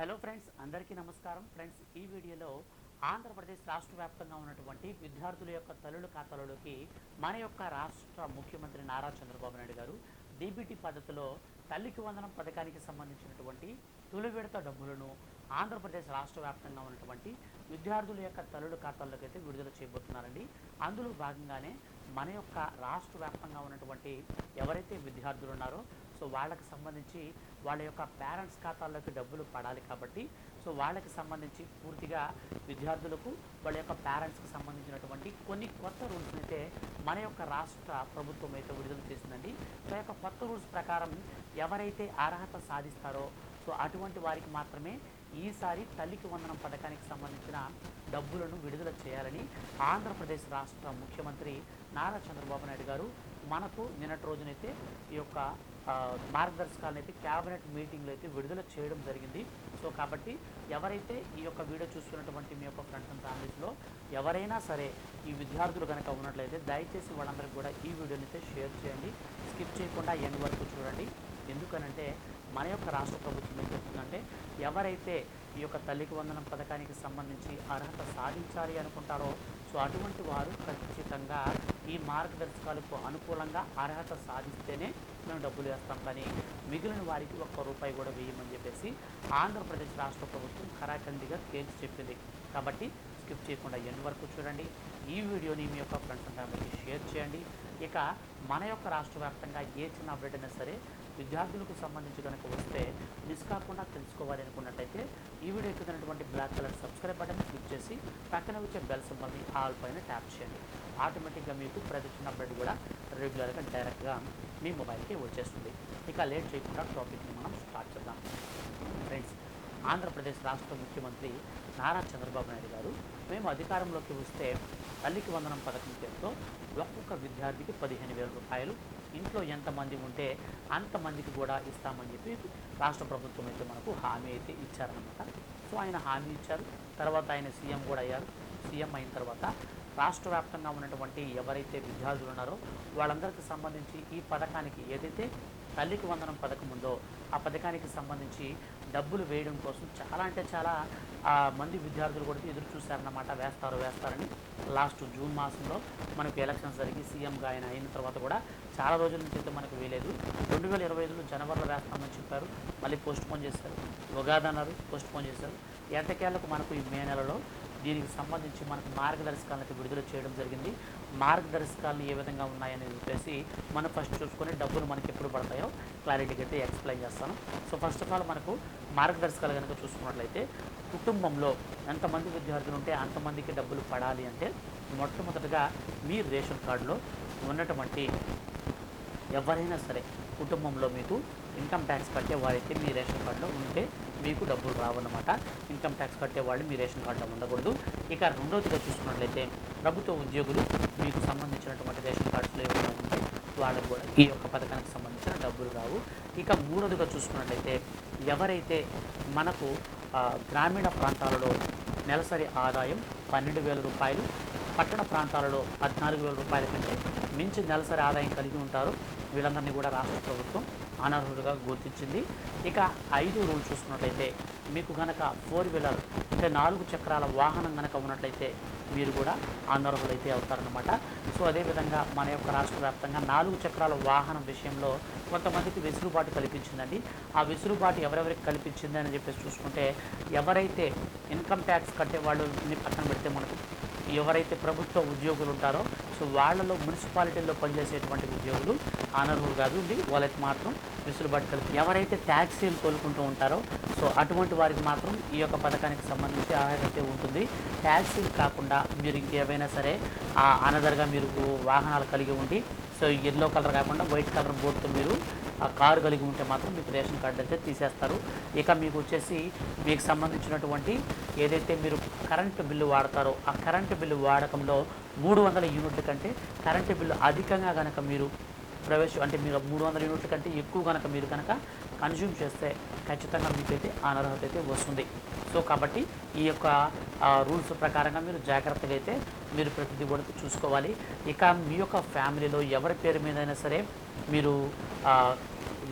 Hello friends అందరికీ నమస్కారం. Friends ఈ వీడియోలో ఆంధ్రప్రదేశ్ రాష్ట్ర వ్యాప్తంగా ఉన్నటువంటి విద్యార్థుల యొక్క తల్లుల ఖాతాలలోకి మన యొక్క రాష్ట్ర ముఖ్యమంత్రి నారా చంద్రబాబు నాయుడు గారు డీబీటీ పద్ధతిలో తల్లికి వందనం పథకానికి సంబంధించినటువంటి తొలి విడత డబ్బులను ఆంధ్రప్రదేశ్ రాష్ట్ర వ్యాప్తంగా ఉన్నటువంటి విద్యార్థుల యొక్క తల్లుల ఖాతాల్లోకి అయితే విడుదల చేయబోతున్నారండి. అందులో భాగంగానే మన యొక్క రాష్ట్ర వ్యాప్తంగా ఉన్నటువంటి ఎవరైతే విద్యార్థులు ఉన్నారో సో వాళ్ళకి సంబంధించి వాళ్ళ యొక్క పేరెంట్స్ ఖాతాల్లోకి డబ్బులు పడాలి కాబట్టి సో వాళ్ళకి సంబంధించి పూర్తిగా విద్యార్థులకు వాళ్ళ యొక్క పేరెంట్స్కి సంబంధించినటువంటి కొన్ని కొత్త రూల్స్ అయితే మన యొక్క రాష్ట్ర ప్రభుత్వం అయితే విడుదల చేసిందండి. సో యొక్క కొత్త రూల్స్ ప్రకారం ఎవరైతే అర్హత సాధిస్తారో సో అటువంటి వారికి మాత్రమే ఈసారి తల్లికి వందనం పథకానికి సంబంధించిన డబ్బులను విడుదల చేయాలని ఆంధ్రప్రదేశ్ రాష్ట్ర ముఖ్యమంత్రి నారా చంద్రబాబు నాయుడు గారు మనకు నిన్నటి రోజునైతే ఈ యొక్క మార్గదర్శకాలను అయితే క్యాబినెట్ మీటింగ్లో అయితే విడుదల చేయడం జరిగింది. సో కాబట్టి ఎవరైతే ఈ యొక్క వీడియో చూస్తున్నటువంటి మీ యొక్క ఫ్రెండ్స్ అండ్ ఫ్యామిలీస్లో ఎవరైనా సరే ఈ విద్యార్థులు కనుక ఉన్నట్లయితే దయచేసి వాళ్ళందరికీ కూడా ఈ వీడియోని అయితే షేర్ చేయండి. స్కిప్ చేయకుండా ఎండ్ వరకు చూడండి. ఎందుకనంటే మన యొక్క రాష్ట్ర ప్రభుత్వం ఏం చెప్తుందంటే ఎవరైతే ఈ యొక్క తల్లికి వందనం పథకానికి సంబంధించి అర్హత సాధించాలి అనుకుంటారో సో అటువంటి వారు ఖచ్చితంగా ఈ మార్గదర్శకాలకు అనుకూలంగా అర్హత సాధిస్తేనే మేము డబ్బులు వేస్తాం. కానీ మిగిలిన వారికి ఒక్క రూపాయి కూడా వేయమని చెప్పేసి ఆంధ్రప్రదేశ్ రాష్ట్ర ప్రభుత్వం కరాఖండిగా తేల్చి చెప్పింది. కాబట్టి స్కిప్ చేయకుండా ఎన్ని వరకు చూడండి. ఈ వీడియోని మీ యొక్క ఫ్రెండ్స్ అండ్ ఫ్యామిలీకి షేర్ చేయండి. ఇక మన యొక్క రాష్ట్ర వ్యాప్తంగా ఏ చిన్న అప్డేట్ అయినా సరే విద్యార్థులకు సంబంధించి కనుక వస్తే మిస్ కాకుండా తెలుసుకోవాలి అనుకున్నట్టయితే ఈ video ఎక్కుతున్నటువంటి black colour subscribe button click చేసి పక్కన వచ్చే బెల్ సింబల్ని ఆల్ పైన ట్యాప్ చేయండి. ఆటోమేటిక్గా మీకు ప్రతి అప్డేట్ కూడా రెగ్యులర్గా డైరెక్ట్గా మీ మొబైల్కి వచ్చేస్తుంది. ఇక లేట్ చేయకుండా టాపిక్ని మనం స్టార్ట్ చేద్దాం. ఫ్రెండ్స్ ఆంధ్రప్రదేశ్ రాష్ట్ర ముఖ్యమంత్రి నారా చంద్రబాబు నాయుడు గారు మేము అధికారంలోకి వస్తే తల్లికి వందనం పథకం పేరుతో ఒక్కొక్క విద్యార్థికి పదిహేను వేల రూపాయలు ఇంట్లో ఎంతమంది ఉంటే అంతమందికి కూడా ఇస్తామని చెప్పి రాష్ట్ర ప్రభుత్వం అయితే మనకు హామీ అయితే ఇచ్చారనమాట సో ఆయన హామీ ఇచ్చారు. తర్వాత ఆయన సీఎం కూడా అయ్యారు. సీఎం అయిన తర్వాత రాష్ట్ర వ్యాప్తంగా ఉన్నటువంటి ఎవరైతే విద్యార్థులు ఉన్నారో వాళ్ళందరికీ సంబంధించి ఈ పథకానికి ఏదైతే తల్లికి వందనం పథకం ఉందో ఆ పథకానికి సంబంధించి డబ్బులు వేయడం కోసం చాలా అంటే చాలా మంది విద్యార్థులు కూడా ఎదురు చూశారన్నమాట. వేస్తారు వేస్తారని లాస్ట్ జూన్ మాసంలో మనకు ఎలక్షన్స్ జరిగి సీఎంగా ఆయన అయిన తర్వాత కూడా చాలా రోజుల నుంచి అయితే మనకు వేయలేదు రెండు వేల ఇరవై ఐదులో జనవరిలో వేస్తామని చెప్పారు. మళ్ళీ పోస్ట్ పోన్ చేశారు. ఉగాది అన్నారు పోస్ట్ పోన్ చేశారు. ఎట్టకేళ్ళకు మనకు ఈ మే నెలలో దీనికి సంబంధించి మనకు మార్గదర్శకాలను విడుదల చేయడం జరిగింది. మార్గదర్శకాలు ఏ విధంగా ఉన్నాయని చెప్పేసి మనం ఫస్ట్ చూసుకొని డబ్బులు మనకి ఎప్పుడు పడతాయో క్లారిటీగా అయితే ఎక్స్ప్లెయిన్ చేస్తాను. సో ఫస్ట్ ఆఫ్ ఆల్ మనకు మార్గదర్శకాలు కనుక చూసుకున్నట్లయితే కుటుంబంలో ఎంతమంది విద్యార్థులు ఉంటే అంతమందికి డబ్బులు పడాలి అంటే మొట్టమొదటిగా మీ రేషన్ కార్డులో ఉన్నటువంటి ఎవరైనా సరే కుటుంబంలో మీకు ఇన్కమ్ ట్యాక్స్ కట్టే వారైతే మీ రేషన్ కార్డులో ఉంటే మీకు డబ్బులు రావన్నమాట. ఇన్కమ్ ట్యాక్స్ కట్టేవాళ్ళు మీ రేషన్ కార్డులో ఉండకూడదు. ఇక రెండవదిగా చూసుకున్నట్లయితే ప్రభుత్వ ఉద్యోగులు మీకు సంబంధించినటువంటి రేషన్ కార్డ్స్లో ఏమైనా ఉంటే వాళ్ళకు కూడా ఈ యొక్క పథకానికి సంబంధించిన డబ్బులు రావు. ఇక మూడవదిగా చూసుకున్నట్లయితే ఎవరైతే మనకు గ్రామీణ ప్రాంతాలలో నెలసరి ఆదాయం పన్నెండు వేల రూపాయలు పట్టణ ప్రాంతాలలో పద్నాలుగు వేల రూపాయల కంటే మించి నెలసరి ఆదాయం కలిగి ఉంటారు వీళ్ళందరినీ కూడా రాష్ట్ర ప్రభుత్వం అనర్హుడిగా గుర్తించింది. ఇక ఐదు రూల్ చూసుకున్నట్లయితే మీకు కనుక ఫోర్ వీలర్ అంటే నాలుగు చక్రాల వాహనం కనుక ఉన్నట్లయితే మీరు కూడా అనర్హులైతే అవుతారనమాట సో అదేవిధంగా మన యొక్క రాష్ట్ర వ్యాప్తంగా నాలుగు చక్రాల వాహనం విషయంలో కొంతమందికి వెసులుబాటు కల్పించిందండి. ఆ వెసులుబాటు ఎవరెవరికి కల్పించింది అని చెప్పేసి చూసుకుంటే ఎవరైతే ఇన్కమ్ ట్యాక్స్ కట్టే వాళ్ళు పక్కన పెడితే మనకు ఎవరైతే ప్రభుత్వ ఉద్యోగులు ఉంటారో సో వాళ్ళలో మున్సిపాలిటీల్లో పనిచేసేటువంటి ఉద్యోగులు అనర్హులు కాదు ఉంది వాళ్ళకి మాత్రం వెసులుబాటు కలిపి ఎవరైతే ట్యాక్సీలు కోలుకుంటూ ఉంటారో సో అటువంటి వారికి మాత్రం ఈ యొక్క పథకానికి సంబంధించి అర్హత ఉంటుంది. ట్యాక్సీలు కాకుండా మీరు ఇంకేమైనా సరే అనదర్గా మీరు వాహనాలు కలిగి ఉండి సో ఎల్లో కలర్ కాకుండా వైట్ కలర్ బోర్డుతో మీరు కారు కలిగి ఉంటే మాత్రం మీకు రేషన్ కార్డు అయితే తీసేస్తారు. ఇక మీకు వచ్చేసి మీకు సంబంధించినటువంటి ఏదైతే మీరు కరెంటు బిల్లు వాడతారో ఆ కరెంటు బిల్లు వాడకంలో మూడు వందల యూనిట్ల కంటే కరెంటు బిల్లు అధికంగా కనుక మీరు ప్రవేశం అంటే మీరు మూడు వందల యూనిట్ల కంటే ఎక్కువ కనుక మీరు కనుక కన్జ్యూమ్ చేస్తే ఖచ్చితంగా మీకైతే అనర్హత అయితే వస్తుంది. సో కాబట్టి ఈ యొక్క రూల్స్ ప్రకారంగా మీరు జాగ్రత్తగా అయితే మీరు ప్రతిదీ కూడా చూసుకోవాలి. ఇక మీ యొక్క ఫ్యామిలీలో ఎవరి పేరు మీద అయినా సరే మీరు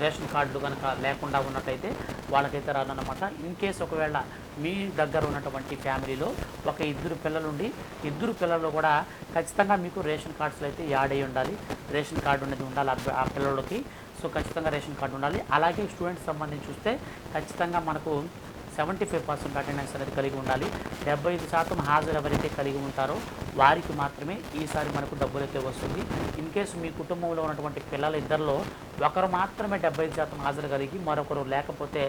రేషన్ కార్డులు కనుక లేకుండా ఉన్నట్లయితే వాళ్ళకైతే రాదన్నమాట. ఇన్ కేస్ ఒకవేళ మీ దగ్గర ఉన్నటువంటి ఫ్యామిలీలో ఒక ఇద్దరు పిల్లలుండి ఇద్దరు పిల్లలు కూడా ఖచ్చితంగా మీకు రేషన్ కార్డ్స్లో అయితే యాడ్ అయ్యి ఉండాలి. రేషన్ కార్డు అనేది ఉండాలి ఆ పిల్లలకి. సో ఖచ్చితంగా రేషన్ కార్డు ఉండాలి. అలాగే స్టూడెంట్స్ సంబంధించి చూస్తే ఖచ్చితంగా మనకు సెవెంటీ ఫైవ్ పర్సెంట్ అటెండెన్స్ అనేది కలిగి ఉండాలి. డెబ్బై ఐదు శాతం హాజరు ఎవరైతే కలిగి ఉంటారో వారికి మాత్రమే ఈసారి మనకు డబ్బులు అయితే వస్తుంది. ఇన్ కేసు మీ కుటుంబంలో ఉన్నటువంటి పిల్లల ఇద్దరిలో ఒకరు మాత్రమే డెబ్బై ఐదు శాతం హాజరు కలిగి మరొకరు లేకపోతే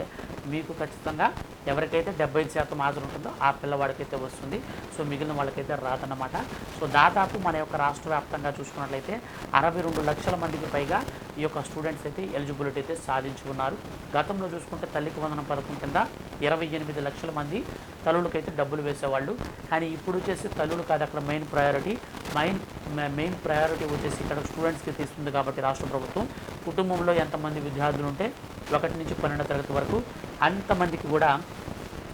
మీకు ఖచ్చితంగా ఎవరికైతే డెబ్బై ఐదు శాతం హాజరు ఉంటుందో ఆ పిల్లవాడికైతే వస్తుంది. సో మిగిలిన వాళ్ళకైతే రాదన్నమాట. సో దాదాపు మన యొక్క రాష్ట్ర వ్యాప్తంగా చూసుకున్నట్లయితే అరవై రెండు లక్షల మందికి పైగా ఈ యొక్క స్టూడెంట్స్ అయితే ఎలిజిబిలిటీ అయితే సాధించి ఉన్నారు గతంలో చూసుకుంటే తల్లికి వందనం పథకం కింద ఇరవై ఎనిమిది లక్షల మంది తల్లులకైతే డబ్బులు వేసేవాళ్ళు. కానీ ఇప్పుడు వచ్చేసి తల్లులు కాదు అక్కడ main priority. Main main priority వచ్చేసి ఇక్కడ స్టూడెంట్స్కి తీస్తుంది కాబట్టి రాష్ట్ర ప్రభుత్వం. కుటుంబంలో ఎంతమంది విద్యార్థులు ఉంటే ఒకటి నుంచి పన్నెండో తరగతి వరకు అంతమందికి కూడా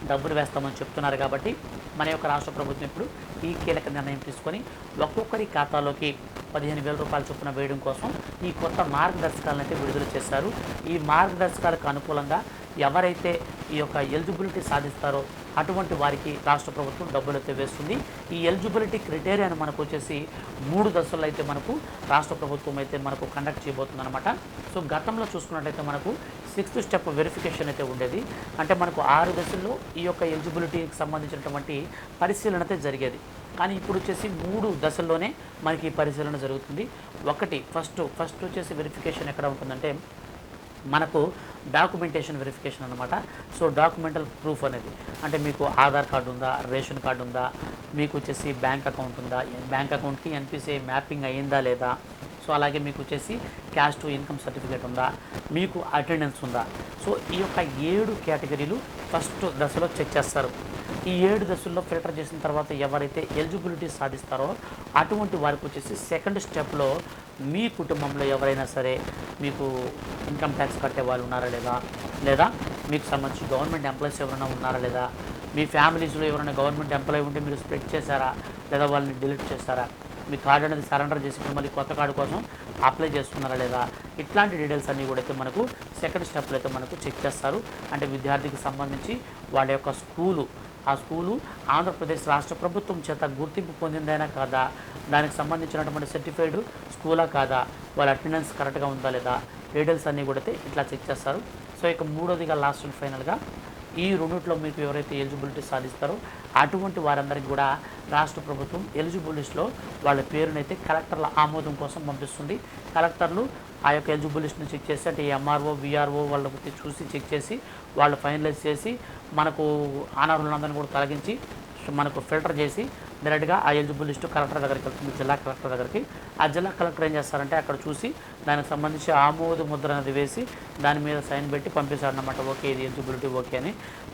డబ్బులు వేస్తామని చెప్తున్నారు కాబట్టి మన యొక్క రాష్ట్ర ప్రభుత్వం ఇప్పుడు ఈ కీలక నిర్ణయం తీసుకొని ఒక్కొక్కరి ఖాతాలోకి పదిహేను వేల రూపాయలు చొప్పున వేయడం కోసం ఈ కొత్త మార్గదర్శకాలను అయితే విడుదల చేశారు. ఈ మార్గదర్శకాలకు అనుకూలంగా ఎవరైతే ఈ యొక్క ఎలిజిబిలిటీ సాధిస్తారో అటువంటి వారికి రాష్ట్ర ప్రభుత్వం డబ్బులు అయితే వేస్తుంది. ఈ ఎలిజిబిలిటీ క్రైటీరియాను మనకు వచ్చేసి మూడు దశల్లో అయితే మనకు రాష్ట్ర ప్రభుత్వం అయితే మనకు కండక్ట్ చేయబోతుంది అనమాట సో గతంలో చూసుకున్నట్లయితే మనకు సిక్స్త్ స్టెప్ వెరిఫికేషన్ అయితే ఉండేది. అంటే మనకు ఆరు దశల్లో ఈ యొక్క ఎలిజిబిలిటీకి సంబంధించినటువంటి పరిశీలన అయితే జరిగేది. కానీ ఇప్పుడు వచ్చేసి మూడు దశల్లోనే మనకి ఈ పరిశీలన జరుగుతుంది. ఒకటి ఫస్ట్ ఫస్ట్ వచ్చేసి వెరిఫికేషన్ ఎక్కడ ఉంటుందంటే మనకు డాక్యుమెంటేషన్ వెరిఫికేషన్ అనమాట సో డాక్యుమెంటల్ ప్రూఫ్ అనేది. అంటే మీకు ఆధార్ కార్డు ఉందా రేషన్ కార్డు ఉందా మీకు వచ్చేసి బ్యాంక్ అకౌంట్ ఉందా బ్యాంక్ అకౌంట్కి ఎన్పిసిఐ మ్యాపింగ్ అయ్యిందా లేదా? సో అలాగే మీకు వచ్చేసి క్యాష్ టు ఇన్కమ్ సర్టిఫికేట్ ఉందా? మీకు అటెండెన్స్ ఉందా? సో ఈ యొక్క ఏడు కేటగిరీలు ఫస్ట్ దశలో చెక్ చేస్తారు. ఈ ఏడు దశల్లో ఫిల్టర్ చేసిన తర్వాత ఎవరైతే ఎలిజిబిలిటీ సాధిస్తారో అటువంటి వారికి వచ్చేసి సెకండ్ స్టెప్లో మీ కుటుంబంలో ఎవరైనా సరే మీకు ఇన్కమ్ ట్యాక్స్ కట్టే వాళ్ళు ఉన్నారా లేదా? లేదా మీకు సంబంధించి గవర్నమెంట్ ఎంప్లాయీస్ ఎవరైనా ఉన్నారా లేదా? మీ ఫ్యామిలీస్లో ఎవరైనా గవర్నమెంట్ ఎంప్లాయీ ఉంటే మీరు స్ప్రెడ్ చేశారా? లేదా వాళ్ళని డిలీట్ చేస్తారా మీ కార్డు అనేది సరెండర్ చేసి మళ్ళీ కొత్త కార్డు కోసం అప్లై చేస్తున్నారా లేదా? ఇట్లాంటి డీటెయిల్స్ అన్నీ కూడా అయితే మనకు సెకండ్ స్టెప్లో అయితే మనకు చెక్ చేస్తారు. అంటే విద్యార్థికి సంబంధించి వాళ్ళ యొక్క స్కూలు ఆ స్కూలు ఆంధ్రప్రదేశ్ రాష్ట్ర ప్రభుత్వం చేత గుర్తింపు పొందిందైనా కాదా? దానికి సంబంధించినటువంటి సర్టిఫైడ్ స్కూలా కాదా? వాళ్ళ అటెండెన్స్ కరెక్ట్గా ఉందా లేదా? డీటెయిల్స్ అన్నీ కూడా అయితే ఇట్లా చెక్ చేస్తారు. సో ఇక మూడోదిగా లాస్ట్ అండ్ ఫైనల్గా ఈ రెండిట్లో మీకు ఎవరైతే ఎలిజిబిలిటీ సాధిస్తారో అటువంటి వారందరికీ కూడా రాష్ట్ర ప్రభుత్వం ఎలిజిబుల్ లిస్ట్లో వాళ్ళ పేరునైతే కలెక్టర్ల ఆమోదం కోసం పంపిస్తుంది. కలెక్టర్లు ఆ యొక్క ఎలిజిబుల్ లిస్ట్ని చెక్ చేసి అంటే ఎంఆర్ఓ విఆర్ఓ వాళ్ళకి చూసి చెక్ చేసి వాళ్ళు ఫైనలైజ్ చేసి మనకు అనర్హులందరినీ కూడా తొలగించి మనకు ఫిల్టర్ చేసి డైరెక్ట్గా ఆ ఎలిజిబుల్ లిస్టు కలెక్టర్ దగ్గరికి వెళ్తుంది జిల్లా కలెక్టర్ దగ్గరికి. ఆ జిల్లా కలెక్టర్ ఏం చేస్తారంటే అక్కడ చూసి దానికి సంబంధించి ఆమోద ముద్ర అనేది వేసి దాని మీద సైన్ పెట్టి పంపిస్తారనమాట ఓకే ఇది ఎలిజిబిలిటీ ఓకే అని.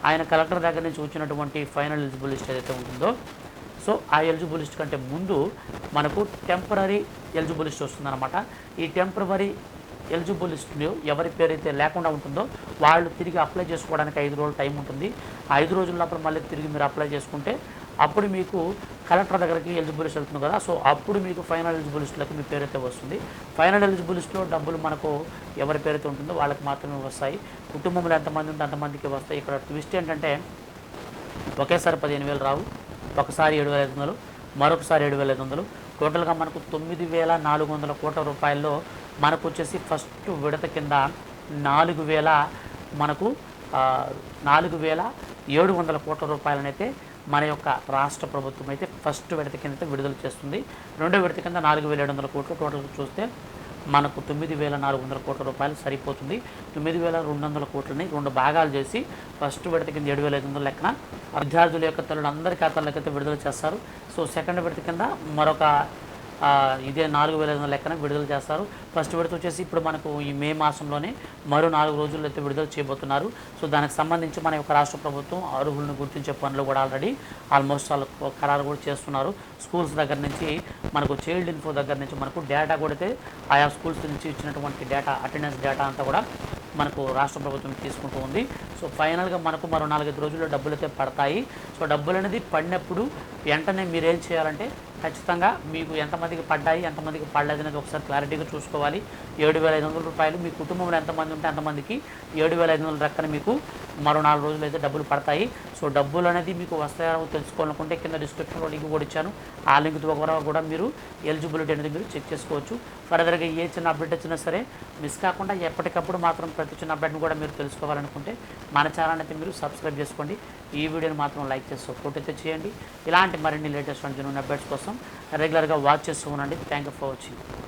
ఆయన కలెక్టర్ దగ్గర నుంచి వచ్చినటువంటి ఫైనల్ ఎలిజిబుల్ లిస్ట్ ఏదైతే ఉంటుందో సో ఆ ఎలిజిబుల్ లిస్ట్ కంటే ముందు మనకు టెంపరీ ఎలిజిబుల్ లిస్ట్ వస్తుందన్నమాట. ఈ టెంపరీ ఎలిజిబుల్ లిస్టులో ఎవరి పేరు అయితే లేకుండా ఉంటుందో వాళ్ళు తిరిగి అప్లై చేసుకోవడానికి ఐదు రోజులు టైం ఉంటుంది. ఐదు రోజుల లోపల మళ్ళీ తిరిగి మీరు అప్లై చేసుకుంటే అప్పుడు మీకు కలెక్టర్ దగ్గరికి ఎలిజిబుల్ లిస్ట్ వెళ్తుంది కదా. సో అప్పుడు మీకు ఫైనల్ ఎలిజిబుల్ మీ పేరు అయితే వస్తుంది ఫైనల్ ఎలిజిబుల్ లిస్టులో డబ్బులు మనకు ఎవరి పేరు అయితే ఉంటుందో వాళ్ళకి మాత్రమే వస్తాయి. కుటుంబంలో ఎంతమంది ఉంటే అంతమందికి వస్తాయి. ఇక్కడ ట్విస్ట్ ఏంటంటే ఒకేసారి పదిహేను వేలు రావు. ఒకసారి ఏడు వేల ఐదు వందలు మరొకసారి ఏడు వేల ఐదు వందలు. టోటల్గా మనకు తొమ్మిది వేల నాలుగు వందల కోట్ల రూపాయల్లో మనకు వచ్చేసి ఫస్ట్ విడత కింద నాలుగు వేల మనకు నాలుగు వేల ఏడు వందల కోట్ల రూపాయలనైతే మన యొక్క రాష్ట్ర ప్రభుత్వం అయితే ఫస్ట్ విడత కింద అయితే విడుదల చేస్తుంది. రెండో విడత కింద నాలుగు వేల ఏడు వందల కోట్లు టోటల్ చూస్తే మనకు తొమ్మిది వేల నాలుగు వందల కోట్ల రూపాయలు సరిపోతుంది. తొమ్మిది వేల రెండు వందల కోట్లని రెండు భాగాలు చేసి ఫస్ట్ విడత కింద ఏడు వేల ఐదు వందల లెక్కన విద్యార్థుల యొక్క తల్లులు అందరి ఖాతాలకైతే అయితే విడుదల చేస్తారు. సో సెకండ్ విడత కింద మరొక ఇదే నాలుగు వేల ఐదు వందల లెక్కన విడుదల చేస్తారు. ఫస్ట్ విడత వచ్చేసి ఇప్పుడు మనకు ఈ మే మాసంలోనే మరో నాలుగు రోజుల్లో అయితే విడుదల చేయబోతున్నారు. సో దానికి సంబంధించి మన యొక్క రాష్ట్ర ప్రభుత్వం అర్హులను గుర్తించే పనులు కూడా ఆల్రెడీ ఆల్మోస్ట్ వాళ్ళు ఖరారు కూడా చేస్తున్నారు. స్కూల్స్ దగ్గర నుంచి మనకు చైల్డ్ ఇన్ఫో దగ్గర నుంచి మనకు డేటా కూడా అయితే ఆయా స్కూల్స్ నుంచి ఇచ్చినటువంటి డేటా అటెండెన్స్ డేటా అంతా కూడా మనకు రాష్ట్ర ప్రభుత్వం తీసుకుంటూ ఉంది. సో ఫైనల్గా మనకు మరో నాలుగైదు రోజుల్లో డబ్బులు అయితే పడతాయి. సో డబ్బులు అనేది పడినప్పుడు వెంటనే మీరు ఏం చేయాలంటే ఖచ్చితంగా మీకు ఎంతమందికి పడ్డాయి ఎంతమందికి పడలేదు అనేది ఒకసారి క్లారిటీగా చూసుకోవాలి. ఏడు వేల ఐదు వందల రూపాయలు మీ కుటుంబంలో ఎంతమంది ఉంటే అంతమందికి ఏడు వేల ఐదు వందల రక్కన మీకు మరో నాలుగు రోజులు అయితే డబ్బులు పడతాయి. సో డబ్బులు అనేది మీకు వస్తాయో తెలుసుకోవాలనుకుంటే కింద డిస్క్రిప్షన్లో లింక్ కూడా ఇచ్చాను. ఆ లింక్ ద్వారా కూడా మీరు ఎలిజిబిలిటీ అనేది మీరు చెక్ చేసుకోవచ్చు. ఫర్దర్గా ఏ చిన్న అప్డేట్ వచ్చినా సరే మిస్ కాకుండా ఎప్పటికప్పుడు మాత్రం ప్రతి చిన్న అప్డేట్ని కూడా మీరు తెలుసుకోవాలనుకుంటే మన ఛానల్ అయితే మీరు సబ్స్క్రైబ్ చేసుకోండి. ఈ వీడియోని మాత్రం లైక్ చేసి సపోర్ట్ అయితే చేయండి. ఇలాంటి మరిన్ని లేటెస్ట్ జనూన్ అప్డేట్స్ కోసం కోసం రెగ్యులర్గా వాచ్ చేస్తూ ఉండండి. Thank you for watching.